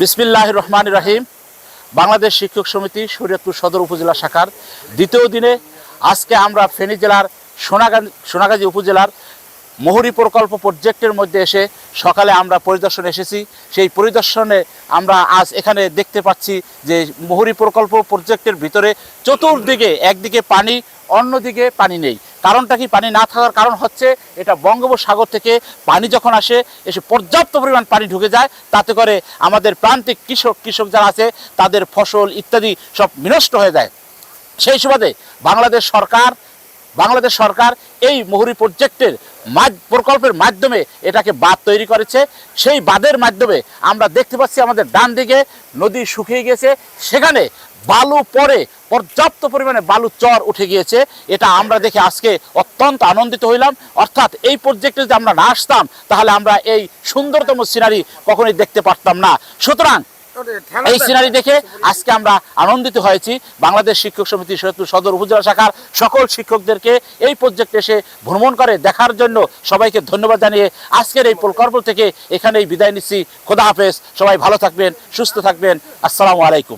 বিসমিল্লাহ রহমান রাহিম। বাংলাদেশ শিক্ষক সমিতি শরীয়তপুর সদর উপজেলা শাখার দ্বিতীয় দিনে আজকে আমরা ফেনী জেলার সোনাগাজী সোনাগাজী উপজেলার মহুরী প্রকল্প প্রজেক্টের মধ্যে এসে সকালে আমরা পরিদর্শন এসেছি। সেই পরিদর্শনে আমরা আজ এখানে দেখতে পাচ্ছি যে মহুরী প্রকল্প প্রজেক্টের ভিতরে চতুর্দিকে একদিকে পানি, অন্যদিকে পানি নেই। কারণটা কি পানি না থাকার কারণ হচ্ছে এটা বঙ্গোপসাগর থেকে পানি যখন আসে, এসে পর্যাপ্ত পরিমাণ পানি ঢুকে যায়, তাতে করে আমাদের প্রান্তিক কৃষক কৃষক যারা আছে, তাদের ফসল ইত্যাদি সব বিনষ্ট হয়ে যায়। সেই সুবাদে বাংলাদেশ সরকার বাংলাদেশ সরকার এই মহুরী প্রজেক্টের প্রকল্পের মাধ্যমে এটাকে বাঁধ তৈরি করেছে। সেই বাঁধের মাধ্যমে আমরা দেখতে পাচ্ছি আমাদের ডান দিকে নদী শুকিয়ে গেছে। সেখানে বালু পরে, পর্যাপ্ত পরিমাণে বালু চর উঠে গিয়েছে। এটা আমরা দেখে আজকে অত্যন্ত আনন্দিত হইলাম। অর্থাৎ এই প্রজেক্টে যদি আমরা না আসতাম, তাহলে আমরা এই সুন্দরতম সিনারি কখনোই দেখতে পারতাম না। সুতরাং এই সিনারি দেখে আজকে আমরা আনন্দিত হয়েছি। বাংলাদেশ শিক্ষক সমিতি সৈয়দপুর সদর উপজেলা শাখার সকল শিক্ষকদেরকে এই প্রজেক্টে এসে ভ্রমণ করে দেখার জন্য সবাইকে ধন্যবাদ জানিয়ে আজকের এই প্রকল্প থেকে এখানেই বিদায় নিচ্ছি। খোদা হাফেজ। সবাই ভালো থাকবেন, সুস্থ থাকবেন। আসসালামু আলাইকুম।